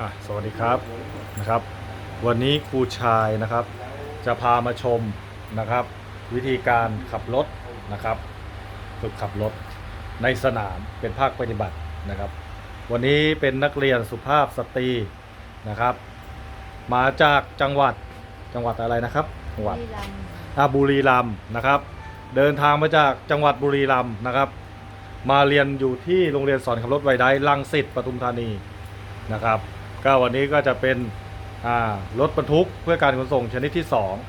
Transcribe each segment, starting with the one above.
อะสวัสดีครับนะครับ วันนี้ครูชายนะครับ จะพามาชมนะครับ วิธีการขับรถนะครับฝึกขับรถในสนามเป็นภาคปฏิบัตินะครับ วันนี้เป็นนักเรียนสุภาพสตรีนะครับ มาจากจังหวัดจังหวัดอะไรนะครับจังหวัดบุรีรัมย์อาบุรีรัมย์นะครับ เดินทางมาจากจังหวัดบุรีรัมย์นะครับ มาเรียนอยู่ที่โรงเรียนสอนขับรถไวได้ลังสิตปทุมธานีนะครับ ก็วันนี้ก็จะเป็นรถบรรทุกเพื่อการขนส่งชนิดที่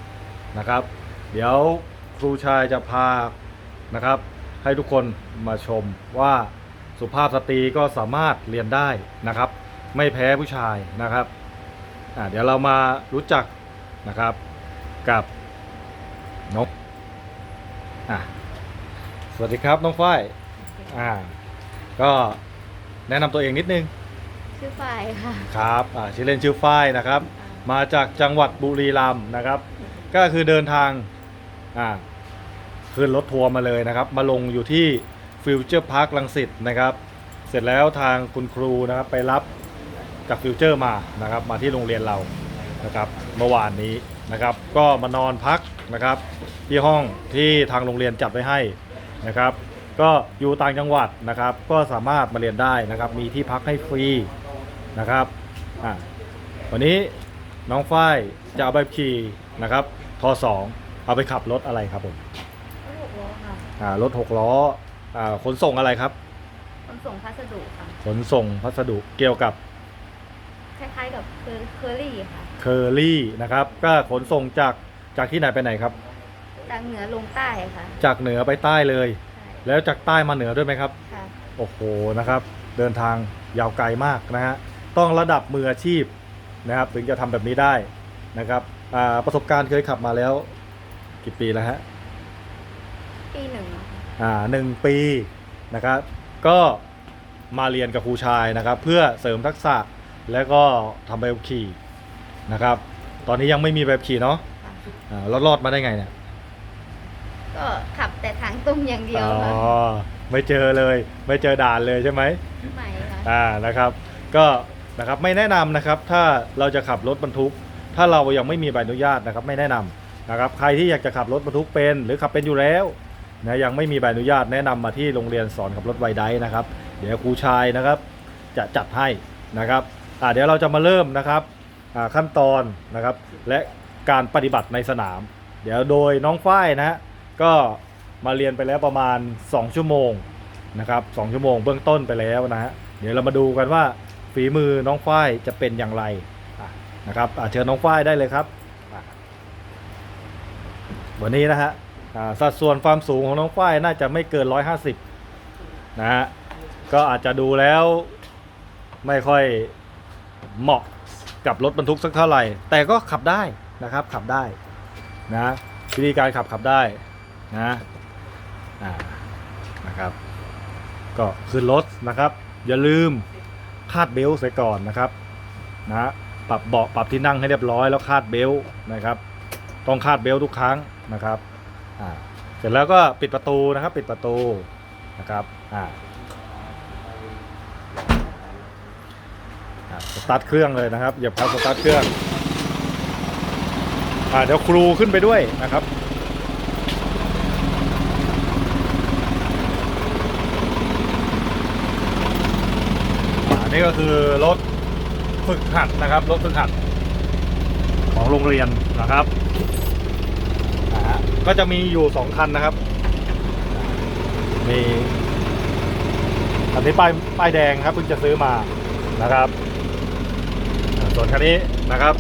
2นะครับ เดี๋ยวครูชายจะพานะครับ ให้ทุกคนมาชมว่าสุภาพสตรีก็สามารถเรียนได้นะครับ ไม่แพ้ผู้ชายนะครับเดี๋ยวเรามารู้จักนะครับกับน้องสวัสดีครับน้องฝ้ายอ่าก็แนะนำตัวเองนิดนึง ชื่อฝ่ายค่ะ ครับอ่าชื่อเล่นชื่อฝ้ายนะครับ มาจากจังหวัดบุรีรัมย์นะครับ ก็คือเดินทางอ่าขึ้นรถทัวร์มาเลยนะครับ มาลงอยู่ที่ฟิวเจอร์พาร์คลังสิตนะครับ เสร็จแล้วทางคุณครูนะครับไปรับจากฟิวเจอร์มานะครับ มาที่โรงเรียนเรานะครับ เมื่อวานนี้นะครับ ก็มานอนพักนะครับ ที่ห้องที่ทางโรงเรียนจัดไว้ให้นะครับ ก็อยู่ต่างจังหวัดนะครับ ก็สามารถมาเรียนได้นะครับ มีที่พักให้ฟรี นะครับอ่าวันนี้น้องฝ้ายจะเอาไปขี่นะครับทสองเอาไปขับรถอะไรครับผมรถหกล้อค่ะอ่ารถหกล้ออ่าขนส่งอะไรครับ ขนส่งพัสดุค่ะ ขนส่งพัสดุเกี่ยวกับคล้ายๆกับเคอเคอรี่ค่ะ เคอรี่นะครับ ก็ขนส่งจากจากที่ไหนไปไหนครับ จากเหนือลงใต้ค่ะ จากเหนือไปใต้เลย ใช่แล้วจากใต้มาเหนือด้วยไหมครับ ค่ะ โอ้โหนะครับ เดินทางยาวไกลมากนะฮะ ต้องระดับมืออาชีพนะครับ ถึงจะทำแบบนี้ได้นะครับอ่าประสบการณ์เคยขับมาแล้ว กี่ปีแล้วฮะปีหนึ่งอ่าหนึ่งปีนะครับ ก็มาเรียนกับครูชายนะครับ เพื่อเสริมทักษะและก็ทำใบขับขี่นะครับ ตอนนี้ยังไม่มีใบขับขี่เนาะค่ะอ่าแล้วรอดมาได้ไงเนี่ยก็ขับแต่ทางตรงอย่างเดียวอ๋อค่ะไม่เจอเลย ไม่เจอด่านเลยใช่ไหมใหม่ค่ะอ่านะครับ ก็ นะครับไม่แนะนำนะครับถ้าเราจะขับรถบรรทุก ถ้าเรายังไม่มีใบอนุญาตนะครับไม่แนะนำนะครับใครที่อยากจะขับรถบรรทุกเป็น หรือขับเป็นอยู่แล้วนะยังไม่มีใบอนุญาตแนะนำมาที่โรงเรียนสอนขับรถไวได้นะครับ เดี๋ยวครูชายนะครับ จะจัดให้นะครับเดี๋ยวเราจะมาเริ่มนะครับขั้นตอนนะครับ และการปฏิบัติในสนาม เดี๋ยวโดยน้องฝ้ายนะฮะก็มาเรียนไปแล้วประมาณ 2 ชั่วโมงนะครับสองชั่วโมงเบื้องต้นไปแล้วนะฮะเดี๋ยวเรามาดูกันว่า ฝีมือน้องฝ้ายจะเป็นอย่างไรนะครับเชิญน้องฝ้ายได้เลยครับ วันนี้นะฮะสัดส่วนความสูงของน้องฝ้ายน่าจะไม่เกิน 150 นะฮะ ก็อาจจะดูแล้วไม่ค่อยเหมาะกับรถบรรทุกสักเท่าไหร่ แต่ก็ขับได้นะครับ ขับได้นะวิธีการขับขับได้นะนะครับ ก็ขึ้นรถนะครับ อย่าลืม คาดเบลต์เสียก่อนนะครับนะปรับเบาะปรับที่นั่งให้เรียบร้อยแล้วคาดเบลต์นะครับ ต้องคาดเบลต์ทุกครั้งนะครับอ่าเสร็จแล้วก็ปิดประตูนะครับ ปิดประตูนะครับอ่าสตาร์ทเครื่องเลยนะครับเหยียบคันสตาร์ทเครื่องอ่าเดี๋ยวครูขึ้นไปด้วยนะครับ นนี้ก็คือรถฝึกหัดนะครับ รถฝึกหัด ของโรงเรียนนะครับอ่าก็จะมีอยู่สองคันนะครับ มีคันนี้ป้ายป้ายแดงครับเพิ่งจะซื้อมานะครับ ส่วนคันนี้นะครับ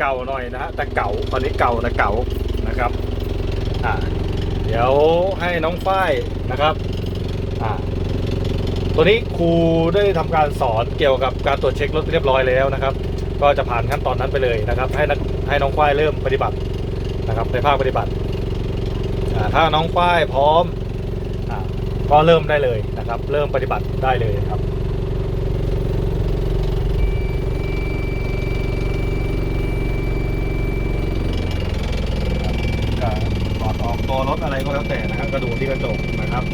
เก่าหน่อยนะฮะแต่เก่าคันนี้เก่าแต่เก่านะครับอ่าเดี๋ยวให้น้องฝ้ายนะครับ ตัวนี้ครูได้ทำการสอนเกี่ยวกับการตรวจเช็ครถเรียบร้อยแล้วนะครับ ก็จะผ่านขั้นตอนนั้นไปเลยนะครับ ให้นักให้น้องฝ้ายเริ่มปฏิบัตินะครับในภาคปฏิบัติถ้าน้องฝ้ายพร้อมอก็เริ่มได้เลยนะครับ เริ่มปฏิบัติได้เลยครับก็อดออกตัวรถอะไรก็แล้วแต่นะครับก็ดูกที่กระจกนะครับ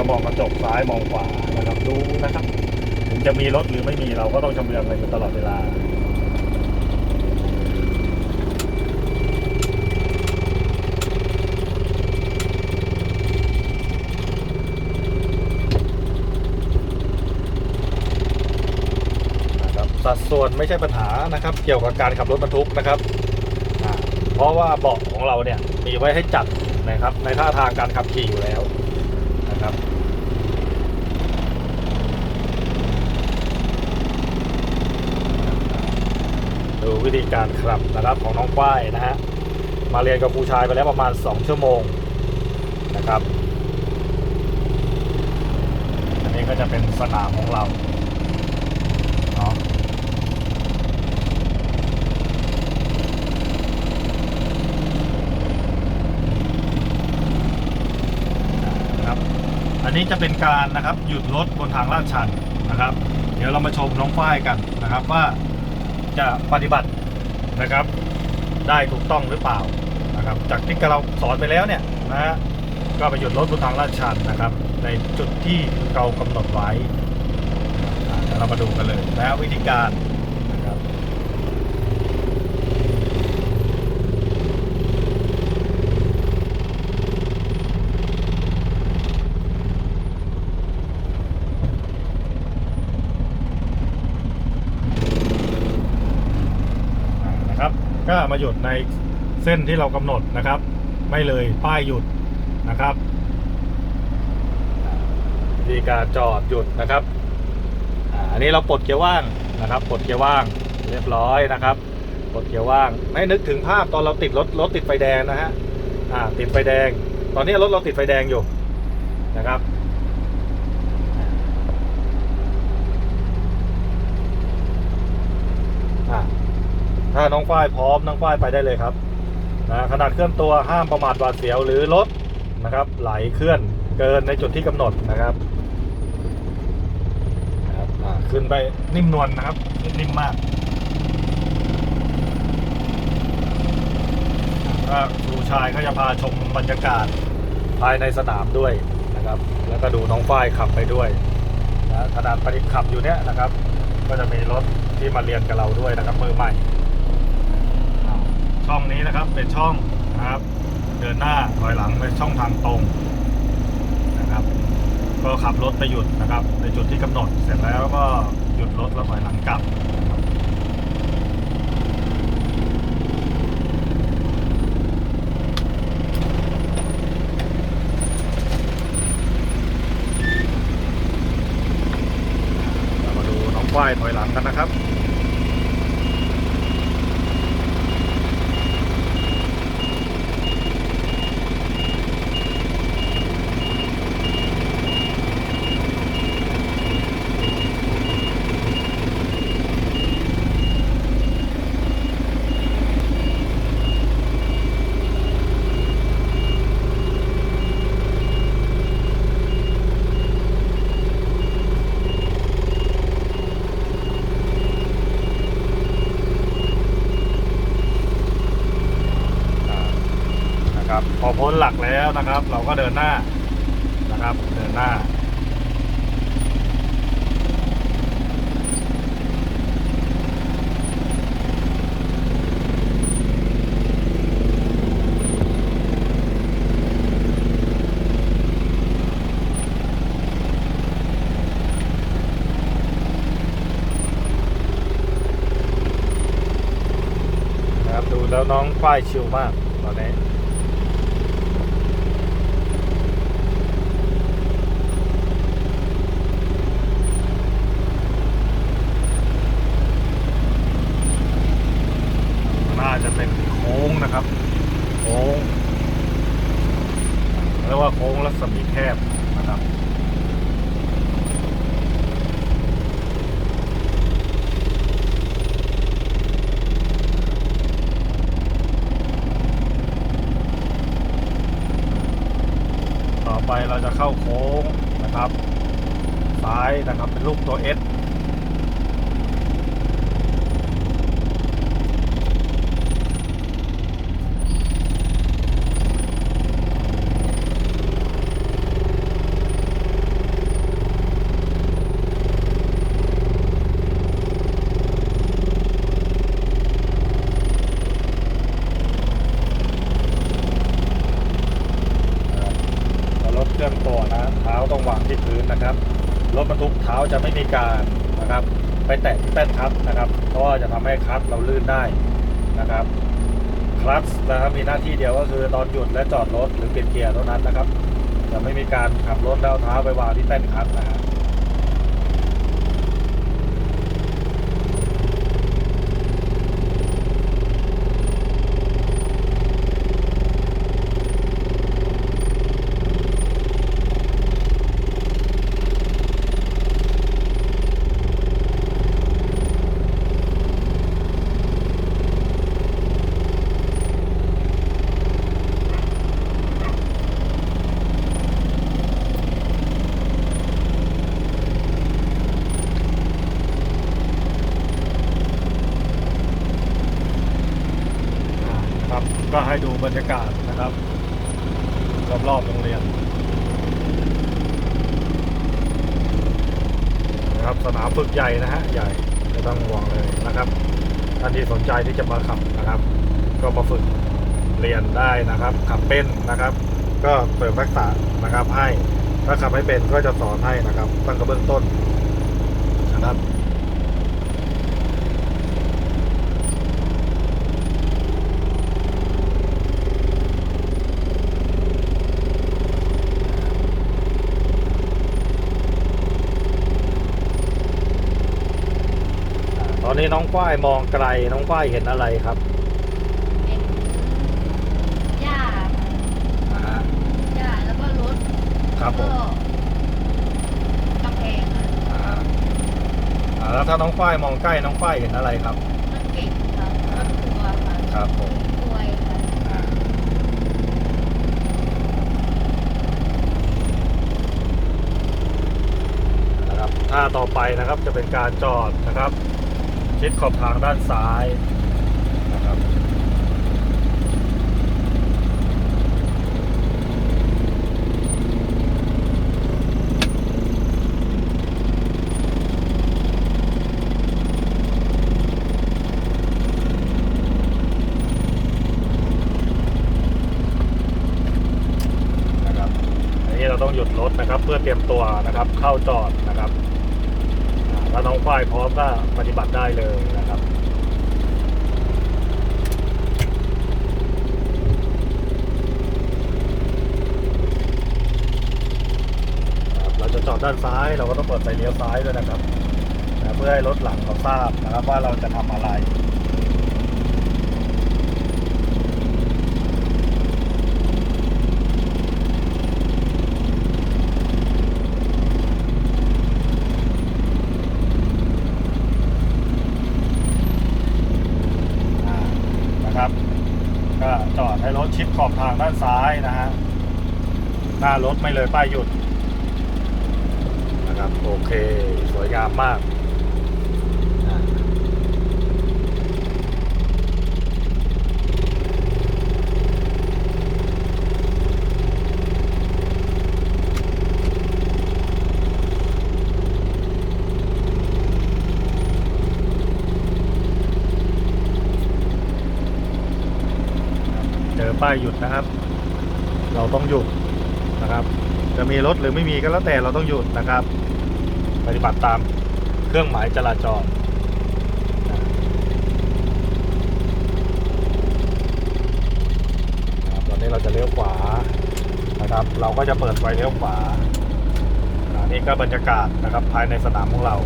น มองก ระจกซ้ายมองขวานะครับดูนะครับ ถึงจะมีรถหรือไม่มีเราก็ต้องชำเลืองกันอยู่ตลอดเวลานะครับสัดส่วนไม่ใช่ปัญหานะครับ เกี่ยวกับการขับรถบรรทุกนะครับ เพราะว่าเบาะของเราเนี่ยมีไว้ให้จัดนะครับในท่าทางการขับขี่อยู่แล้วนะครับ ดูวิธีการขับนะครับของน้องฝ้ายนะฮะมาเรียนกับครูชายไปแล้วประมาณ 2 ชั่วโมงนะครับ อันนี้ก็จะเป็นสนามของเราเนาะนะครับ อันนี้จะเป็นการนะครับหยุดรถบนทางลาดชันนะครับ เดี๋ยวเรามาชมน้องฝ้ายกันนะครับว่า จะปฏิบัตินะครับ ได้ถูกต้องหรือเปล่านะครับ จากที่เราสอนไปแล้วเนี่ยนะฮะก็ไปหยุดรถบนทางลาดชันนะครับ ในจุดที่เรากำหนดไว้อ่าเดี๋ยวเรามาดูกันเลยนะวิธีการนะครับนะครับ ก็มาหยุดในเส้นที่เรากำหนดนะครับ ไม่เลยป้ายหยุดนะครับวิธีการจอดหยุดนะครับอันนี้เราปลดเกียร์ว่างนะครับปลดเกียร์ว่างเรียบร้อยนะครับปลดเกียร์ว่างให้นึกถึงภาพตอนเราติดรถรถติดไฟแดงนะฮะอ่าติดไฟแดง ตอนนี้รถเราติดไฟแดงอยู่นะครับอ่า ถ้าน้องฝ้ายพร้อมน้องฝ้ายไปได้เลยครับนะขนาดเคลื่อนตัวห้ามประมาทหวาดเสียวหรือรถนะครับ ไหลเคลื่อนเกินในจุดที่กำหนดนะครับครับขึ้นไปนิ่มนวลนะครับนิ่มมากก็ครูชายก็จะพาชมบรรยากาศภายในสนามด้วยนะครับ แล้วก็ดูน้องฝ้ายขับไปด้วยนะขนาดปฏิขับอยู่เนี้ยนะครับ ก็จะมีรถที่มาเรียนกับเราด้วยนะครับมือใหม่ ช่องนี้นะครับ เป็นช่องนะครับ เดินหน้าถอยหลังเป็นช่องทางตรงนะครับ ก็ขับรถไปหยุดนะครับ ในจุดที่กำหนดเสร็จแล้วก็หยุดรถแล้วถอยหลังกลับมาดูน้องควายถอยหลังกันนะครับ อ่านะครับ พอพ้นหลักแล้วนะครับ เราก็เดินหน้านะครับ เดินหน้า นะครับดูแล้วน้องฝ้ายชิลมากตอนนี้าจะเป็นโค้งนะครับ โค้งเรียก ว่าโค้งรัศมีแคบนะครับต่อไปเราจะเข้าโค้งนะครับ ซ้ายนะครับเป็นรูปตัว S ลื่อนตัวนะเท้าต้องวางที่พื้นนะครับรถบรรทุกเท้าจะไม่มีการนะครับ ไปแตะที่แป้นคลัตช์นะครับ เพราะว่าจะทำให้คลัตช์เราลื่น ได้นะครับคลัตช์นะครับมีหน้าที่เดียวก็คือตอนหยุดและจอดรถหรือเปลี่ยนเกียร์เท่านั้นนะครับจะไม่มีการขับรถแล้วเท้าไปวางที่แป้นคลัตช์นะครับานะครับ ก็ให้ดูบรรยากาศนะครับรอบๆโรงเรียนนะครับสนามฝึกใหญ่นะฮะใหญ่ไม่ต้องห่วงเลยนะครับท่านที่สนใจที่จะมาขับนะครับ ก็มาฝึกเรียนได้นะครับ ขับเป็นนะครับ ก็เสริมทักษะนะครับให้ถ้าขับไม่เป็นก็จะสอนให้นะครับ ตั้งแต่เบื้องต้นนะครับ ตอ นนี้น้องฝ้ายมองไกลน้องฝ้ายเห็นอะไรครับเป็นหญ้าค่ะหญ้าแล้วก็รถครับผมก็กำแพงค่ะอ่าอ่าแล้วถ้าน้องฝ้ายมองใกล้น้องฝ้ายเห็นอะไรครับรถเก่งค่ะรถทัวร์ค่ะครับผมกล้วยค่ะอ่านะครับถ้าต่อไปนะครับจะเป็นการจอดนะครับ ชิดขอบทางด้านซ้ายนะครับนะครับอันนี้เราต้องหยุดรถนะครับ เพื่อเตรียมตัวนะครับเข้าจอด นะครับอ่ายพร้อมก็ปฏิบัติได้เลยนะครับ เราจะจอดด้านซ้ายเราก็ต้องเปิดไฟเลี้ยวซ้ายด้วยนะครับ เพื่อให้รถหลังเขาทราบนะครับว่าเราจะทำอะไร อ่านะครับ ก็จอดให้รถชิด ขอบทางด้านซ้ายนะฮะหน้ารถไม่เลยป้ายหยุดนะครับโอเค สวยงามมากอ่าเจอ ป้ายหยุดนะครับ เราต้องหยุดนะครับ จะมีรถหรือไม่มีก็แล้วแต่เราต้องหยุดนะครับ ปฏิบัติตามเครื่องหมายจราจรตอนนี้เราจะเลี้ยวขวานะครับ เราก็จะเปิดไฟเลี้ยวขวาอันนี้ก็บรรยากาศนะครับภายในสนามของเรา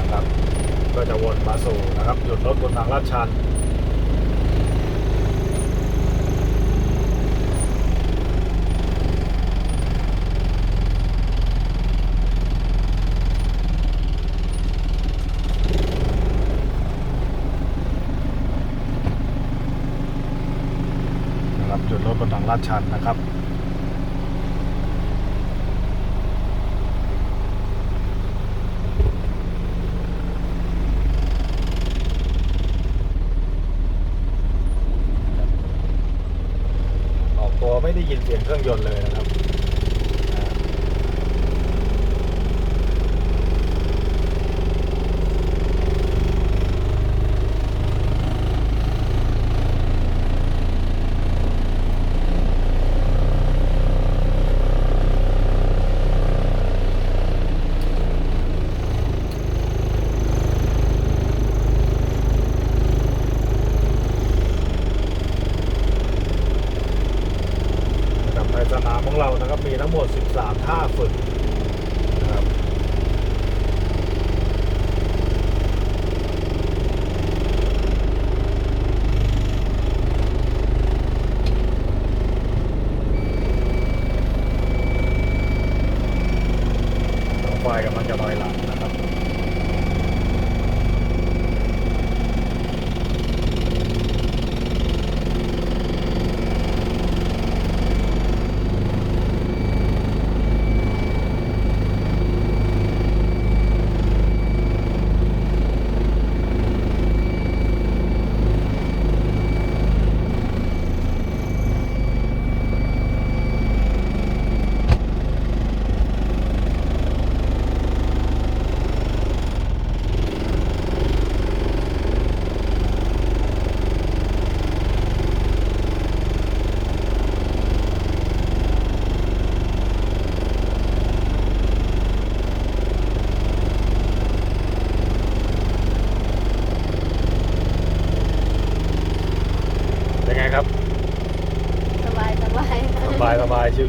นะครับ ก็จะวนมาสู่นะครับ หยุดรถบนทางลาดชัน จุดรถบนทาง ลาดชันนะครับออกตัวไม่ได้ยินเสียงเครื่องยนต์เลย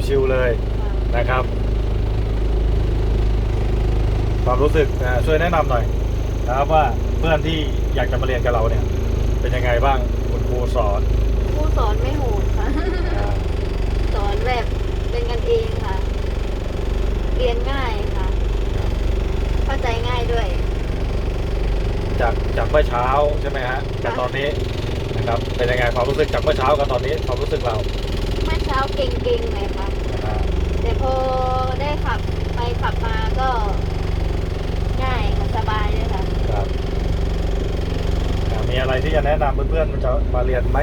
ชิวๆเลยนะครับ ความรู้สึกอ่าช่วยแนะนำหน่อยนะครับว่าเพื่อนที่อยากจะมาเรียนกับเราเนี่ย เป็นยังไงบ้างคุณครูสอนครูสอนไม่โหดค่ะอ่าสอนแบบเป็นกันเองค่ะ เรียนง่ายค่ะ เข้าใจง่ายด้วย จากจากเมื่อเช้าใช่ไหมฮะกับตอนนี้นะครับเป็นยังไงความรู้สึกจากเมื่อเช้ากับตอนนี้ความรู้สึกเรา เมื่อเช้าเก่งๆเลยค่ะนะฮะแต่ พอได้ขับไปขับมาก็ง่ายค่ะสบายเลยค่ะ ครับอ่ามีอะไรที่จะแนะนำเพื่อนๆมันจะมาเรียนไหม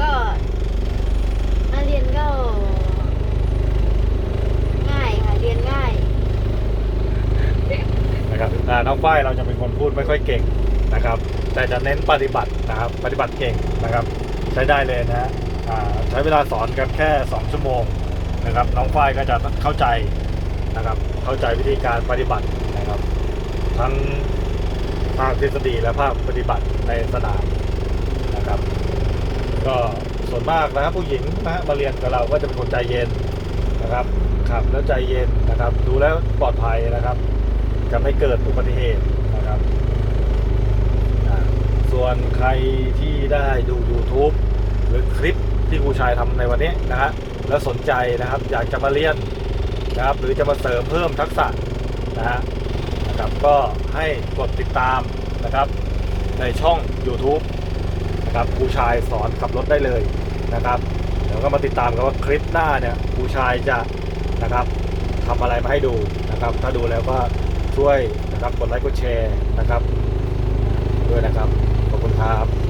ก็มาเรียนก็ ง่ายค่ะ เรียนง่าย นะครับอ่าน้องฝ้ายเราจะเป็นคนพูดไม่ค่อยเก่งนะครับ แต่จะเน้นปฏิบัตินะครับปฏิบัติเก่งนะครับ ใช้ได้เลยนะฮะอ่าใช้เวลาสอนกันแค่ 2 ชั่วโมง นะครับ น้องฝ้ายก็จะเข้าใจนะครับ เข้าใจวิธีการปฏิบัตินะครับ ทั้งภาคทฤษฎีและภาคปฏิบัติในสนามนะครับ ก็ส่วนมากนะครับผู้หญิงนะมาเรียนกับเราก็จะเป็นคนใจเย็นนะครับขับแล้วใจเย็นนะครับ ดูแล้วปลอดภัยนะครับ จะไม่เกิดอุบัติเหตุนะครับส่วนใครที่ได้ดู YouTube หรือคลิปที่ครูชายทำในวันนี้นะฮะ แล้วสนใจนะครับ อยากจะมาเรียนนะครับ หรือจะมาเสริมเพิ่มทักษะนะฮะนะครับก็ให้กดติดตามนะครับ ในช่อง YouTube นะครับครูชายสอนขับรถได้เลยนะครับเดี๋ยวก็มาติดตามกันว่าคลิปหน้าเนี่ยครูชายจะนะครับทำอะไรมาให้ดูนะครับ ถ้าดูแล้วก็ช่วยนะครับกดไลค์กดแชร์นะครับด้วยนะครับขอบคุณครับ